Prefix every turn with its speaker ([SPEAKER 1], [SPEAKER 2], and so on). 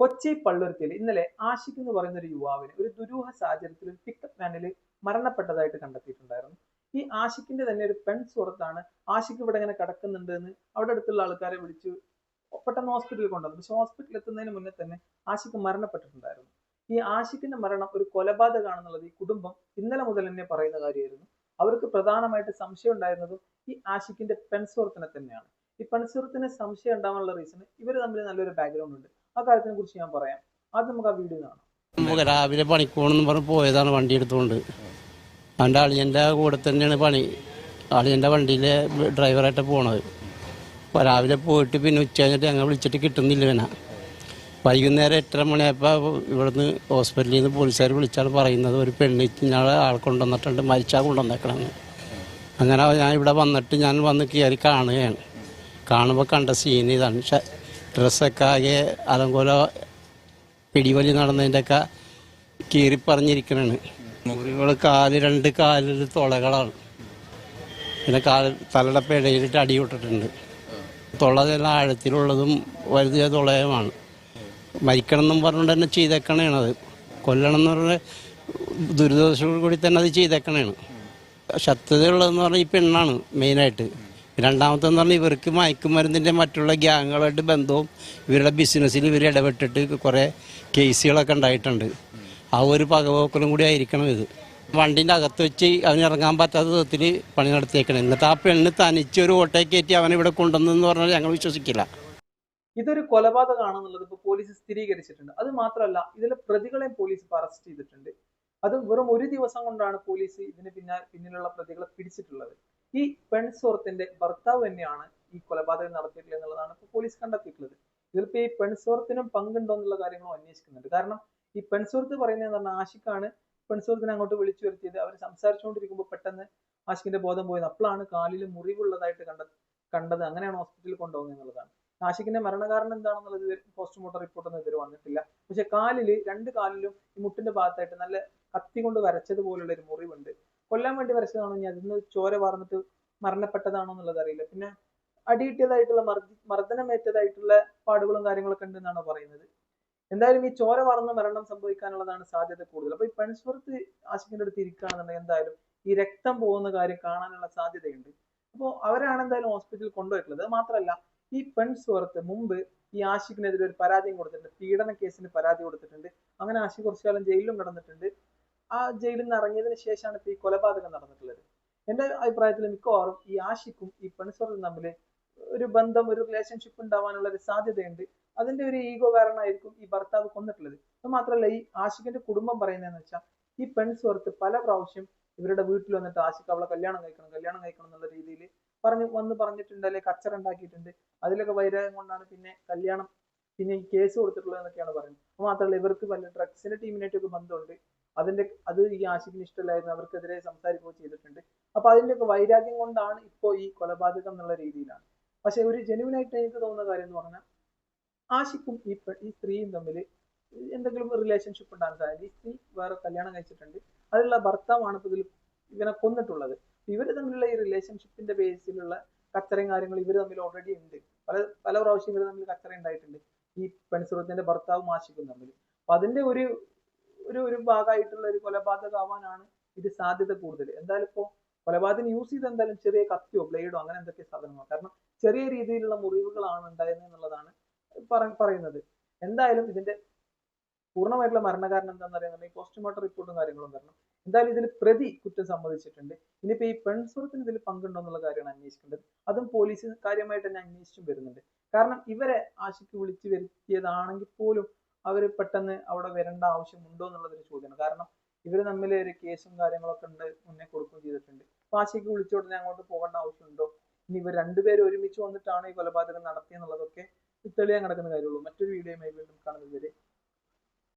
[SPEAKER 1] കൊച്ചി പള്ളുരുത്തിയിൽ ഇന്നലെ ആഷിഖ് എന്ന് പറയുന്ന ഒരു യുവാവിന് ഒരു ദുരൂഹ സാഹചര്യത്തിൽ ഒരു പിക്കപ്പ് വാനിൽ മരണപ്പെട്ടതായിട്ട് കണ്ടെത്തിയിട്ടുണ്ടായിരുന്നു. ഈ ആഷിഖിന്റെ തന്നെ ഒരു പെൺ സുഹൃത്താണ് ആഷിഖ് ഇവിടെ ഇങ്ങനെ കിടക്കുന്നുണ്ട് എന്ന് അവിടെ അടുത്തുള്ള ആൾക്കാരെ വിളിച്ച് പെട്ടെന്ന് ഹോസ്പിറ്റലിൽ കൊണ്ടുവന്നു. പക്ഷെ ഹോസ്പിറ്റലിൽ എത്തുന്നതിന് മുന്നേ തന്നെ ആഷിഖ് മരണപ്പെട്ടിട്ടുണ്ടായിരുന്നു. ഈ ആഷിഖിന്റെ മരണം ഒരു കൊലപാതകമാണെന്നുള്ളത് ഈ കുടുംബം ഇന്നലെ മുതൽ തന്നെ പറയുന്ന കാര്യമായിരുന്നു. അവർക്ക് പ്രധാനമായിട്ട് സംശയം ഉണ്ടായിരുന്നതും ഈ ആഷിഖിന്റെ പെൺസുഹൃത്തിനെ തന്നെയാണ്. ഈ പെൺസുഹൃത്തിന് സംശയം ഉണ്ടാവാനുള്ള റീസൺ ഇവർ തമ്മിൽ നല്ലൊരു ബാക്ക്ഗ്രൗണ്ട് ഉണ്ട്. ആ കാര്യത്തിനെ കുറിച്ച് ഞാൻ പറയാം. അത് നമുക്ക് ആ വീഡിയോ കാണാം.
[SPEAKER 2] നമുക്ക് രാവിലെ പണിക്കോണെന്ന് പറഞ്ഞ് പോയതാണ് വണ്ടി എടുത്തുകൊണ്ട്. അവന്റെ അളിയന്റെ കൂടെ തന്നെയാണ് പണി. അളിയന്റെ വണ്ടിയിലെ ഡ്രൈവറായിട്ട് പോണത്. അപ്പോൾ രാവിലെ പോയിട്ട് പിന്നെ ഉച്ച കഴിഞ്ഞിട്ട് ഞങ്ങൾ വിളിച്ചിട്ട് കിട്ടുന്നില്ല പിന്നെ വൈകുന്നേരം എട്ടര മണിയായപ്പോൾ ഇവിടുന്ന് ഹോസ്പിറ്റലിൽ നിന്ന് പോലീസുകാർ വിളിച്ചാൽ പറയുന്നത്. ഒരു പെണ്ണ് ഞാൻ ആൾ കൊണ്ടുവന്നിട്ടുണ്ട് മരിച്ചാൽ കൊണ്ടുവന്നേക്കണമെന്ന് അങ്ങനെ ഞാൻ ഇവിടെ വന്നിട്ട് ഞാൻ വന്ന് കയറി കാണുകയാണ്. കാണുമ്പോൾ കണ്ട സീൻ ഇതാണ്. ഡ്രസ്സൊക്കെ ആകെ അലങ്കോല പിടിവലി നടന്നതിന്റെയൊക്കെ കീറി പറഞ്ഞിരിക്കണാണ്. മുറികൾ കാൽ രണ്ട് കാലിൽ തുളകളാണ്. പിന്നെ കാൽ തലയുടെ ഇടയിലിട്ട് അടി വിട്ടിട്ടുണ്ട്. തുളതെല്ലാം ആഴത്തിലുള്ളതും വലുതിയ തുളയുമാണ്. മരിക്കണം എന്നും പറഞ്ഞുകൊണ്ട് തന്നെ ചെയ്തേക്കണേണ് അത്. കൊല്ലണം എന്ന് പറഞ്ഞ ദുരിതോഷത്തോടു കൂടി തന്നെ അത് ചെയ്തേക്കണേണ്. ശത്രുതയുള്ളതെന്ന് പറഞ്ഞാൽ ഈ പെണ്ണാണ് മെയിനായിട്ട്. രണ്ടാമത്തെന്ന് പറഞ്ഞാൽ ഇവർക്ക് മയക്കുമരുന്നിന്റെ മറ്റുള്ള ഗ്യാങ്ങുകളായിട്ട് ബന്ധവും ഇവരുടെ ബിസിനസ്സിൽ ഇവർ ഇടപെട്ടിട്ട് കുറേ കേസുകളൊക്കെ ഉണ്ടായിട്ടുണ്ട്. ആ ഒരു പകവോക്കലും കൂടി ആയിരിക്കണം ഇത്. വണ്ടിന്റെ അകത്ത് വെച്ച് അവന് ഇറങ്ങാൻ പറ്റാത്ത വിധത്തിൽ പണി നടത്തിയേക്കണം. എന്നിട്ട് ആ പെണ്ണ് തനിച്ച് ഒരു ഓട്ടേ കയറ്റി അവനെ ഇവിടെ കൊണ്ടുവന്നെന്ന് പറഞ്ഞാൽ ഞങ്ങൾ വിശ്വസിക്കില്ല.
[SPEAKER 1] ഇതൊരു കൊലപാതകമാണെന്നുള്ളത് ഇപ്പോൾ പോലീസ് സ്ഥിരീകരിച്ചിട്ടുണ്ട്. അത് മാത്രമല്ല ഇതിലെ പ്രതികളെ പോലീസ് അറസ്റ്റ് ചെയ്തിട്ടുണ്ട്. അതും വെറും ഒരു ദിവസം കൊണ്ടാണ് പോലീസ് ഇതിന് പിന്നാ പിന്നിലുള്ള പ്രതികളെ പിടിച്ചിട്ടുള്ളത്. ഈ പെൺ സുഹൃത്തിന്റെ ഭർത്താവ് തന്നെയാണ് ഈ കൊലപാതകം നടത്തിയിട്ടുള്ളത് എന്നുള്ളതാണ് ഇപ്പോൾ പോലീസ് കണ്ടെത്തിയിട്ടുള്ളത്. ഇതിലിപ്പോൾ ഈ പെൺ സുഹൃത്തിനും പങ്കുണ്ടോ എന്നുള്ള കാര്യങ്ങളും അന്വേഷിക്കുന്നുണ്ട്. കാരണം ഈ പെൺ സുഹൃത്ത് പറയുന്നത് പറഞ്ഞാൽ ആഷിഖാണ്. പെൺ സുഹൃത്തിനെ അങ്ങോട്ട് വിളിച്ചു വരുത്തിയത്. അവർ സംസാരിച്ചുകൊണ്ടിരിക്കുമ്പോൾ പെട്ടെന്ന് ആഷിഖിന്റെ ബോധം പോയത് അപ്പോഴാണ് കാലിൽ മുറിവുള്ളതായിട്ട് കണ്ട കണ്ടത്. അങ്ങനെയാണ് ഹോസ്പിറ്റലിൽ കൊണ്ടുപോകുന്നത് എന്നുള്ളതാണ്. ആഷിഖിന്റെ മരണകാരണം എന്താണെന്നുള്ളത് പോസ്റ്റ്മോർട്ടം റിപ്പോർട്ടൊന്നും ഇതുവരെ വന്നിട്ടില്ല. പക്ഷെ കാലിൽ രണ്ട് കാലിലും ഈ മുട്ടിന്റെ ഭാഗത്തായിട്ട് നല്ല കത്തി കൊണ്ട് വരച്ചതുപോലുള്ള ഒരു മുറിവുണ്ട്. കൊല്ലാൻ വേണ്ടി വരച്ചതാണോ ഇനി അതിന്ന് ചോര വാർന്നിട്ട് മരണപ്പെട്ടതാണോ എന്നുള്ളത് അറിയില്ല. പിന്നെ അടിയിട്ടതായിട്ടുള്ള മർദ്ദി മർദ്ദനമേറ്റതായിട്ടുള്ള പാടുകളും കാര്യങ്ങളൊക്കെ ഉണ്ടെന്നാണ് പറയുന്നത്. എന്തായാലും ഈ ചോര വാർന്ന മരണം സംഭവിക്കാനുള്ളതാണ് സാധ്യത കൂടുതൽ. അപ്പൊ ഈ പെൺസുഹൃത്ത് ആശുപത്രിയുടെ അടുത്ത് ഇരിക്കുകയാണെന്നുണ്ടെങ്കിൽ എന്തായാലും ഈ രക്തം പോകുന്ന കാര്യം കാണാനുള്ള സാധ്യതയുണ്ട്. അപ്പോൾ അവരാണ് എന്തായാലും ഹോസ്പിറ്റലിൽ കൊണ്ടുപോയിട്ടുള്ളത്. മാത്രമല്ല ഈ പെൺ സുഹൃത്ത് മുമ്പ് ഈ ആഷിഖിനെതിരെ ഒരു പരാതിയും കൊടുത്തിട്ടുണ്ട്. പീഡന കേസിന് പരാതി കൊടുത്തിട്ടുണ്ട്. അങ്ങനെ ആഷിഖ് കുറച്ചു കാലം ജയിലിലും കിടന്നിട്ടുണ്ട്. ആ ജയിലിൽ നിന്ന് ഇറങ്ങിയതിന് ശേഷമാണ് ഇപ്പൊ ഈ കൊലപാതകം നടന്നിട്ടുള്ളത്. എന്റെ അഭിപ്രായത്തിൽ മിക്കവാറും ഈ ആഷിക്കും ഈ പെൺസുഹൃത്തും തമ്മിൽ ഒരു ബന്ധം ഒരു റിലേഷൻഷിപ്പ് ഉണ്ടാവാനുള്ള ഒരു സാധ്യതയുണ്ട്. അതിന്റെ ഒരു ഈഗോ കാരണമായിരിക്കും ഈ ഭർത്താവ് കൊന്നിട്ടുള്ളത്. അത് മാത്രമല്ല ഈ ആഷിഖിന്റെ കുടുംബം പറയുന്നതെന്ന് വെച്ചാൽ ഈ പെൺ സുഹൃത്ത് പല പ്രാവശ്യം ഇവരുടെ വീട്ടിൽ വന്നിട്ട് ആഷിഖ് അവളെ കല്യാണം കഴിക്കണം കല്യാണം കഴിക്കണം എന്നുള്ള രീതിയിൽ പറഞ്ഞു വന്ന് പറഞ്ഞിട്ടുണ്ട് അല്ലെങ്കിൽ കച്ചറ ഉണ്ടാക്കിയിട്ടുണ്ട്. അതിലൊക്കെ വൈരാഗ്യം കൊണ്ടാണ് പിന്നെ കല്യാണം പിന്നെ ഈ കേസ് കൊടുത്തിട്ടുള്ളത് എന്നൊക്കെയാണ് പറയുന്നത് മാത്രമല്ല ഇവർക്ക് വല്ല ഡ്രഗ്സിന്റെ ടീമിനായിട്ടൊക്കെ ബന്ധമുണ്ട്. അതിന്റെ അത് ഈ ആഷിഖിന് ഇഷ്ടമില്ലായിരുന്നു അവർക്കെതിരെ സംസാരിക്കുകയോ ചെയ്തിട്ടുണ്ട്. അപ്പൊ അതിന്റെയൊക്കെ വൈരാഗ്യം കൊണ്ടാണ് ഇപ്പോൾ ഈ കൊലപാതകം എന്നുള്ള രീതിയിലാണ്. പക്ഷെ ഒരു ജെന്യൂൻ ആയിട്ട് എനിക്ക് തോന്നുന്ന കാര്യം എന്ന് പറഞ്ഞാൽ ആശിക്കും ഈ ഈ സ്ത്രീയും തമ്മിൽ എന്തെങ്കിലും റിലേഷൻഷിപ്പ് ഉണ്ടാകാൻ സാധ്യത ഈ സ്ത്രീ വേറെ കല്യാണം കഴിച്ചിട്ടുണ്ട്. അതിലുള്ള ഭർത്താവാണ് ഇപ്പൊ ഇതിൽ ഇവനെ കൊന്നിട്ടുള്ളത്. ഇവർ തമ്മിലുള്ള ഈ റിലേഷൻഷിപ്പിന്റെ ബേസിലുള്ള കച്ചറയും കാര്യങ്ങൾ ഇവർ തമ്മിൽ ഓൾറെഡി ഉണ്ട്. പല പല പ്രാവശ്യം ഇവർ തമ്മിൽ കച്ചറ ഉണ്ടായിട്ടുണ്ട്. ഈ പെൺസുഹൃത്തിന്റെ ഭർത്താവും ആശിക്കും തമ്മിൽ അപ്പൊ അതിന്റെ ഒരു ഒരു ഒരു ഭാഗമായിട്ടുള്ള ഒരു കൊലപാതകമാവാനാണ് ഇത് സാധ്യത കൂടുതൽ എന്തായാലും ഇപ്പോൾ കൊലപാതകം യൂസ് ചെയ്ത് എന്തായാലും ചെറിയ കത്തിയോ ബ്ലേഡോ അങ്ങനെ എന്തൊക്കെ സാധനങ്ങളോ കാരണം ചെറിയ രീതിയിലുള്ള മുറിവുകളാണ് ഉണ്ടായിരുന്നത് എന്നുള്ളതാണ് പറ- പറയുന്നത്. എന്തായാലും ഇതിന്റെ പൂർണമായിട്ടുള്ള മരണകാരണം എന്താണെന്ന് അറിയാൻ പോസ്റ്റ്മോർട്ടം റിപ്പോർട്ടും കാര്യങ്ങളും വരണം എന്തായാലും ഇതിൽ പ്രതി കുറ്റം സമ്മതിച്ചിട്ടുണ്ട്. ഇനിയിപ്പോ ഈ പെൺസുഹൃത്തിന് ഇതിൽ പങ്കുണ്ടോ എന്നുള്ള കാര്യമാണ് അന്വേഷിക്കേണ്ടത്. അതും പോലീസ് കാര്യമായിട്ട് തന്നെ അന്വേഷിച്ചും വരുന്നുണ്ട്. കാരണം ഇവരെ ആശയ്ക്ക് വിളിച്ചു വരുത്തിയതാണെങ്കിൽ പോലും അവർ പെട്ടെന്ന് അവിടെ വരേണ്ട ആവശ്യമുണ്ടോ എന്നുള്ളതൊരു ചോദ്യമാണ്. കാരണം ഇവർ തമ്മിൽ ഒരു കേസും കാര്യങ്ങളൊക്കെ ഉണ്ട് മുന്നേ കൊടുക്കുകയും ചെയ്തിട്ടുണ്ട്. അപ്പൊ ആശയ്ക്ക് വിളിച്ച ഉടനെ അങ്ങോട്ട് പോകേണ്ട ആവശ്യമുണ്ടോ? ഇനി ഇവർ രണ്ടുപേരും ഒരുമിച്ച് വന്നിട്ടാണ് ഈ കൊലപാതകം നടത്തിയെന്നുള്ളതൊക്കെ തെളിയാൻ കിടക്കുന്ന കാര്യമുള്ളൂ മറ്റൊരു വീഡിയോയുമായി വീണ്ടും കാണുന്നത് വരെ